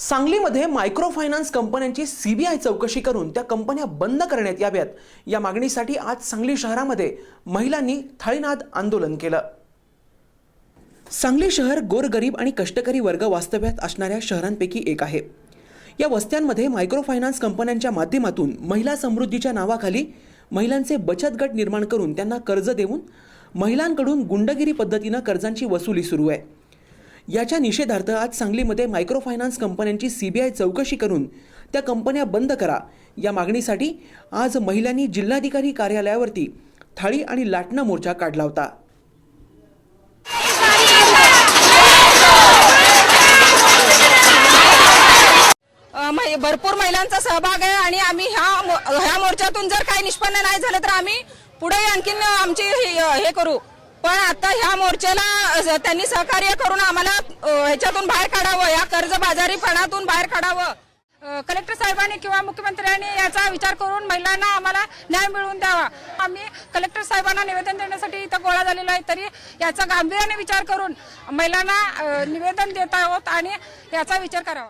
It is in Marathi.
सांगलीमध्ये मायक्रो फायनान्स कंपन्यांची सीबीआय चौकशी करून त्या कंपन्या बंद करण्यात याव्यात. या मागणीसाठी आज सांगली शहरामध्ये महिलांनी थाळीनाद आंदोलन केलं. सांगली शहर गोरगरीब आणि कष्टकरी वर्ग वास्तव्यात असणाऱ्या शहरांपैकी एक आहे. या वस्त्यांमध्ये मायक्रो फायनान्स कंपन्यांच्या माध्यमातून महिला समृद्धीच्या नावाखाली महिलांचे बचत गट निर्माण करून त्यांना कर्ज देऊन महिलांकडून गुंडगिरी पद्धतीनं कर्जांची वसुली सुरू आहे. याच्या निषेधार्थ आज सांगलीमध्ये मायक्रो फायनान्स कंपन्यांची सीबीआय चौकशी करून त्या कंपन्या बंद करा. या मागणीसाठी आज महिलांनी जिल्हाधिकारी कार्यालयावरती थाळी आणि लाटणा मोर्चा काढला होता. भरपूर महिलांचा सहभाग आहे आणि आम्ही ह्या ह्या मोर्चातून जर काही निष्पन्न नाही झालं तर आम्ही पुढे आणखीन आमची हे करू. पण आता ह्या मोर्चाला त्यांनी सहकार्य करून आम्हाला ह्याच्यातून बाहेर काढावं या कर्जबाजारीपणातून बाहेर काढावं. कलेक्टर साहेबांनी किंवा मुख्यमंत्र्यांनी याचा विचार करून महिलांना आम्हाला न्याय मिळवून द्यावा. आम्ही कलेक्टर साहेबांना निवेदन देण्यासाठी इथं गोळा झालेलो आहे तरी याचा गांभीर्याने विचार करून महिलांना निवेदन देत आहोत आणि याचा विचार करावा.